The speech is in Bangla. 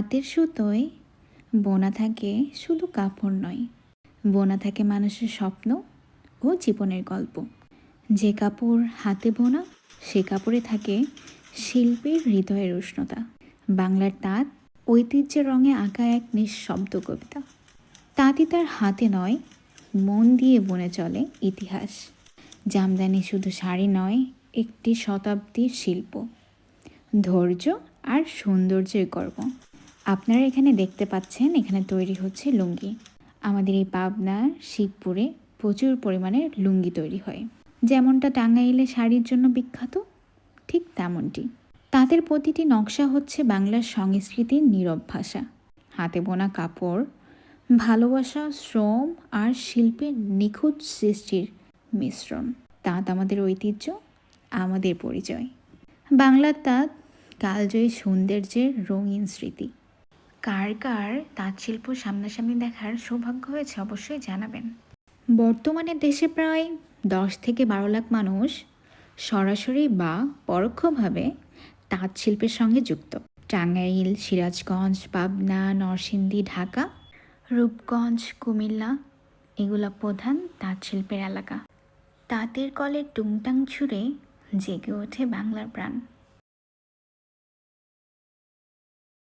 হাতের সুতোয় বোনা থাকে শুধু কাপড় নয়। বোনা থাকে মানুষের স্বপ্ন ও জীবনের গল্প। যে কাপড় হাতে বোনা, সে কাপড়ে থাকে শিল্পীর হৃদয়ের উষ্ণতা। বাংলার তাঁত ঐতিহ্যের রঙে আঁকা এক নিঃশব্দ কবিতা। তাঁতই তার হাতে নয়, মন দিয়ে বনে চলে ইতিহাস। জামদানি শুধু শাড়ি নয়, একটি শতাব্দীর শিল্প। ধৈর্য আর সৌন্দর্যের গর্ব। আপনারা এখানে দেখতে পাচ্ছেন এখানে তৈরি হচ্ছে লুঙ্গি। আমাদের এই পাবনা, শিবপুরে প্রচুর পরিমাণে লুঙ্গি তৈরি হয়। যেমনটা টাঙ্গাইলে শাড়ির জন্য বিখ্যাত, ঠিক তেমনটি। তাদের প্রতিটি নকশা হচ্ছে বাংলার সংস্কৃতির নীরব ভাষা। হাতে বোনা কাপড়, ভালোবাসা, শ্রম আর শিল্পের নিখুঁত সৃষ্টির মিশ্রণ। তাঁত আমাদের ঐতিহ্য, আমাদের পরিচয়। বাংলার তাঁত, কালজয়ী সৌন্দর্যের রঙিন স্মৃতি। কার কার তাঁত শিল্প সামনাসামনি দেখার সৌভাগ্য হয়েছে অবশ্যই জানাবেন। বর্তমানে দেশে প্রায় দশ থেকে বারো লাখ মানুষ সরাসরি বা পরোক্ষভাবে তাঁত শিল্পের সঙ্গে যুক্ত। টাঙ্গাইল, সিরাজগঞ্জ, পাবনা, নরসিংদী, ঢাকা, রূপগঞ্জ, কুমিল্লা এগুলো প্রধান তাঁত শিল্পের এলাকা। তাঁতের কলের টুংটাং ছুঁড়ে জেগে ওঠে বাংলার প্রাণ।